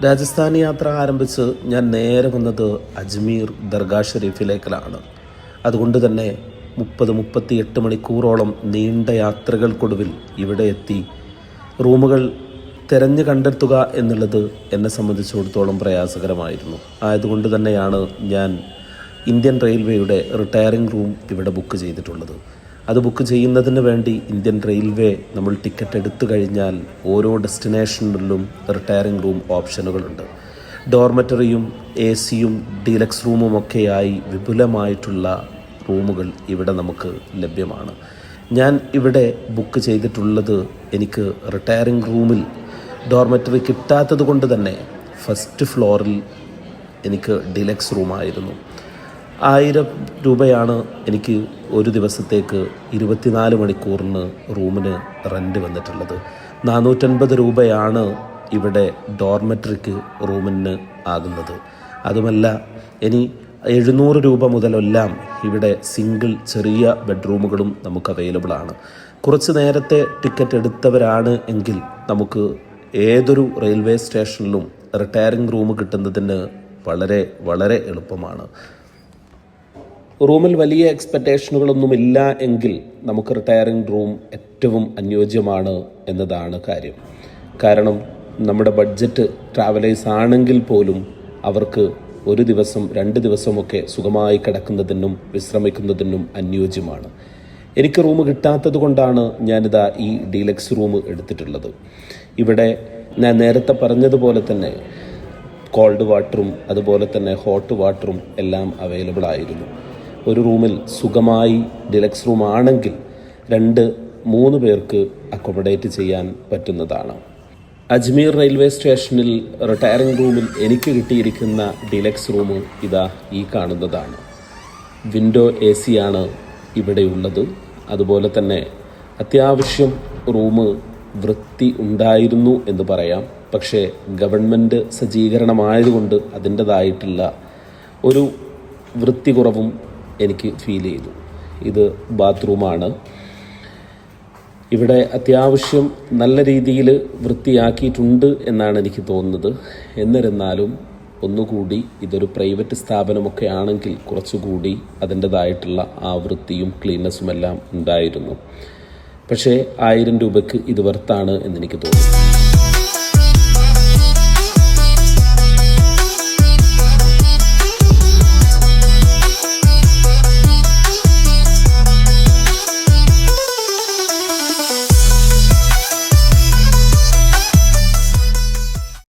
രാജസ്ഥാൻ യാത്ര ആരംഭിച്ച് ഞാൻ നേരെ വന്നത് അജ്മീർ ദർഗാ ഷെരീഫിലേക്കാണ് അതുകൊണ്ട് തന്നെ മുപ്പത് മുപ്പത്തി എട്ട് മണിക്കൂറോളം നീണ്ട യാത്രകൾക്കൊടുവിൽ ഇവിടെ എത്തി. റൂമുകൾ തിരഞ്ഞു കണ്ടെത്തുക എന്നുള്ളത് എന്നെ സംബന്ധിച്ചിടത്തോളം പ്രയാസകരമായിരുന്നു. ആയതുകൊണ്ട് തന്നെയാണ് ഞാൻ ഇന്ത്യൻ റെയിൽവേയുടെ റിട്ടയറിംഗ് റൂം ഇവിടെ ബുക്ക് ചെയ്തിട്ടുള്ളത്. അത് ബുക്ക് ചെയ്യുന്നതിന് വേണ്ടി ഇന്ത്യൻ റെയിൽവേ നമ്മൾ ടിക്കറ്റ് എടുത്തു കഴിഞ്ഞാൽ ഓരോ ഡെസ്റ്റിനേഷനിലും റിട്ടയറിംഗ് റൂം ഓപ്ഷനുകളുണ്ട് ഡോർമെറ്ററിയും എ സിയും ഡീലക്സ് റൂമും ഒക്കെയായി വിപുലമായിട്ടുള്ള റൂമുകൾ ഇവിടെ നമുക്ക് ലഭ്യമാണ്. ഞാൻ ഇവിടെ ബുക്ക് ചെയ്തിട്ടുള്ളത് എനിക്ക് റിട്ടയറിംഗ് റൂമിൽ ഡോർമെറ്ററി കിട്ടാത്തത് കൊണ്ട് തന്നെ ഫസ്റ്റ് ഫ്ലോറിൽ എനിക്ക് ഡിലക്സ് റൂമായിരുന്നു ആയിരം രൂപയാണ് എനിക്ക് ഒരു ദിവസത്തേക്ക് ഇരുപത്തിനാല് മണിക്കൂറിന് റൂമിന് റെന്റ് വന്നിട്ടുള്ളത്. നാനൂറ്റൻപത് രൂപയാണ് ഇവിടെ ഡോർമെട്രിക്ക് റൂമിന് ആകുന്നത്. അതുമല്ല ഇനി എഴുന്നൂറ് രൂപ മുതലെല്ലാം ഇവിടെ സിംഗിൾ ചെറിയ ബെഡ്റൂമുകളും നമുക്ക് അവൈലബിൾ ആണ്. കുറച്ച് നേരത്തെ ടിക്കറ്റ് എടുത്തവരാണ് എങ്കിൽ നമുക്ക് ഏതൊരു റെയിൽവേ സ്റ്റേഷനിലും റിട്ടയറിംഗ് റൂം കിട്ടുന്നതിന് വളരെ വളരെ എളുപ്പമാണ്. റൂമിൽ വലിയ എക്സ്പെക്റ്റേഷനുകളൊന്നുമില്ല എങ്കിൽ നമുക്ക് റിട്ടയറിംഗ് റൂം ഏറ്റവും അനുയോജ്യമാണ് എന്നതാണ് കാര്യം. കാരണം നമ്മുടെ ബഡ്ജറ്റ് ട്രാവലേഴ്സ് ആണെങ്കിൽ പോലും അവർക്ക് ഒരു ദിവസം രണ്ട് ദിവസമൊക്കെ സുഖമായി കിടക്കുന്നതിനും വിശ്രമിക്കുന്നതിനും അനുയോജ്യമാണ്. എനിക്ക് റൂം കിട്ടാത്തത് കൊണ്ടാണ് ഞാനിതാ ഈ ഡീലക്സ് റൂം എടുത്തിട്ടുള്ളത്. ഇവിടെ ഞാൻ നേരത്തെ പറഞ്ഞതുപോലെ തന്നെ കോൾഡ് വാട്ടറും അതുപോലെ തന്നെ ഹോട്ട് വാട്ടറും എല്ലാം അവൈലബിൾ ആയിരുന്നു. ഒരു റൂമിൽ സുഖമായി ഡിലക്സ് റൂം ആണെങ്കിൽ രണ്ട് മൂന്ന് പേർക്ക് അക്കോമഡേറ്റ് ചെയ്യാൻ പറ്റുന്നതാണ്. അജ്മീർ റെയിൽവേ സ്റ്റേഷനിൽ റിട്ടയറിംഗ് റൂമിൽ എനിക്ക് കിട്ടിയിരിക്കുന്ന ഡിലക്സ് റൂം ഇതാ ഈ കാണുന്നതാണ്. വിൻഡോ എ സിയാണ് ഇവിടെയുള്ളത് അതുപോലെ തന്നെ അത്യാവശ്യം റൂം വൃത്തി ഉണ്ടായിരുന്നു എന്ന് പറയാം. പക്ഷേ ഗവൺമെന്റ് സജ്ജീകരണമായതുകൊണ്ട് അതിന്റെതായിട്ടുള്ള ഒരു വൃത്തി കുറവും എനിക്ക് ഫീൽ ചെയ്തു. ഇത് ബാത്റൂമാണ് ഇവിടെ അത്യാവശ്യം നല്ല രീതിയിൽ വൃത്തിയാക്കിയിട്ടുണ്ട് എന്നാണ് എനിക്ക് തോന്നുന്നത്. എന്നിരുന്നാലും ഒന്നുകൂടി ഇതൊരു പ്രൈവറ്റ് സ്ഥാപനമൊക്കെ ആണെങ്കിൽ കുറച്ചുകൂടി അതിന്റെതായിട്ടുള്ള ആ വൃത്തിയും ക്ലീനസും എല്ലാം ഉണ്ടായിരുന്നു. പക്ഷേ ആയിരം രൂപയ്ക്ക് ഇത് വർത്താണ് എന്നെനിക്ക് തോന്നുന്നു.